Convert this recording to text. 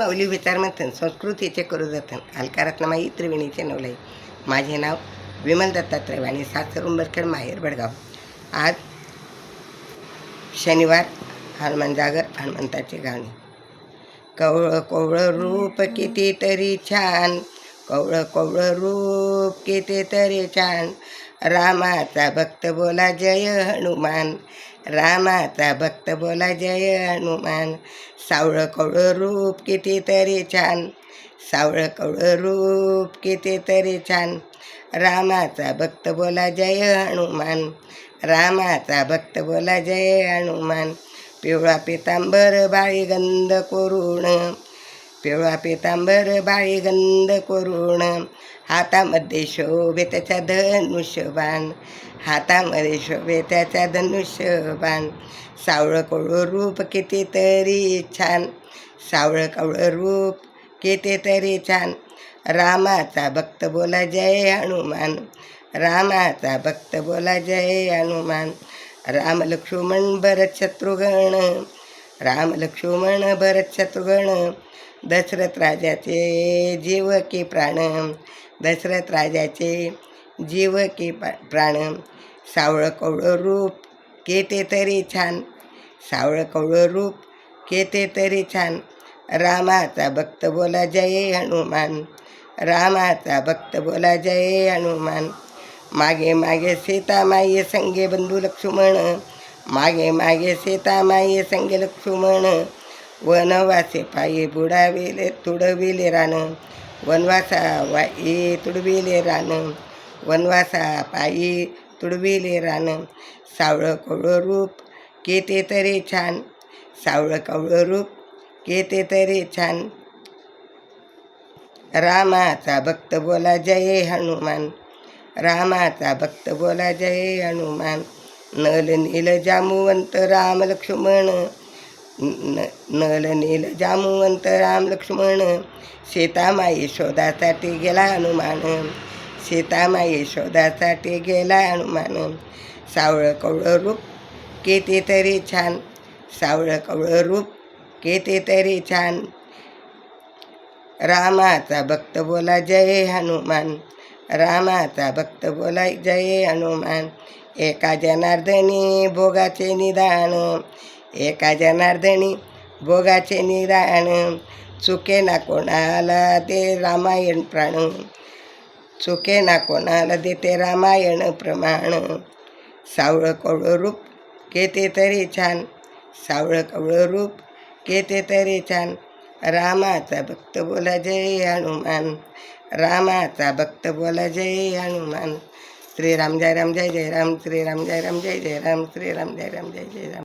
माऊली विचारमंथन संस्कृतीचे करू जतन अलकारात्नमाई त्रिवेणीचे नवलाई. माझे नाव विमल दत्तात्रय आणि सासर उंबरखेड माहेर बडगाव. आज शनिवार हनुमान जागर हनुमंताचे गाणे कवळ कोवळं रूप कितीतरी छान कवळं कोवळं रूप कितीतरी छान रामाचा भक्त बोला जय हनुमान. रामाचा भक्त बोला जय हनुमान. सावळं कवळं रूप कितीतरी छान. सावळं कवळं रूप कितीतरी छान. रामाचा भक्त बोला जय हनुमान. रामाचा भक्त बोला जय हनुमान. पिवळा पितांबर बाळी गंध कोरुण. पिवळा पितांबर बाळीगंध करुण. हातामध्ये शोभे त्याच्या धनुष्यबाण. हातामध्ये शोभे त्याच्या धनुष्यबाण. सावळं कवळं रूप कितीतरी छान. सावळं कवळं रूप कितीतरी छान. रामाचा भक्त बोला जय हनुमान. रामाचा भक्त बोला जय हनुमान. राम लक्ष्मण भरत शत्रुघ्न. राम लक्ष्मण भरत शत्रुघ्न. दशरथ राजाचे जीव की प्राण. दशरथ राजाचे जीव की प्राण. सावळं कवळं रूप केते तरी छान. सावळं कवळं रूप केते तरी छान. रामाचा भक्त बोला जय हनुमान. रामाचा भक्त बोला जय हनुमान. मागे मागे सीतामाई संगे बंधू लक्ष्मण. मागे मागे सीतामाई संगे लक्ष्मण. वनवासे पायी बुडाविले तुडविले रान. वनवासा वाई तुडविले रान. वनवासा पायी तुडविले रान. सावळं कवळं रूप केते तरी छान. सावळं कवळं रूप केते तरी छान. रामाचा भक्त बोला जय हनुमान. रामाचा भक्त बोला जय हनुमान. नल नील जामुवंत राम लक्ष्मण. न नल नील जामुवंत राम लक्ष्मण सीतामाई शोधासाठी गेला हनुमान. सीतामाई शोधासाठी गेला हनुमान. सावळं कवळं रूप किती तरी छान. सावळं कवळं रूप किती तरी छान. रामाचा भक्त बोला जय हनुमान. रामाचा भक्त बोला जय हनुमान. एका जनार्दनी भोगाचे निदान. एका जनार्दनी भोगाचे निदान. चुके ना कोणाला ते रामायण प्राण. चुके ना कोणाला देते रामायण प्रमाण. सावळं कवळं रूप घेते तरी छान. सावळं कवळं रूप घेते तरी छान. रामाचा भक्त बोला जय हनुमान. रामाचा भक्त बोला जय हनुमान. श्रीराम जय राम जय जय राम. श्रीराम जय राम जय जय राम. श्रीराम जय राम जय जय राम.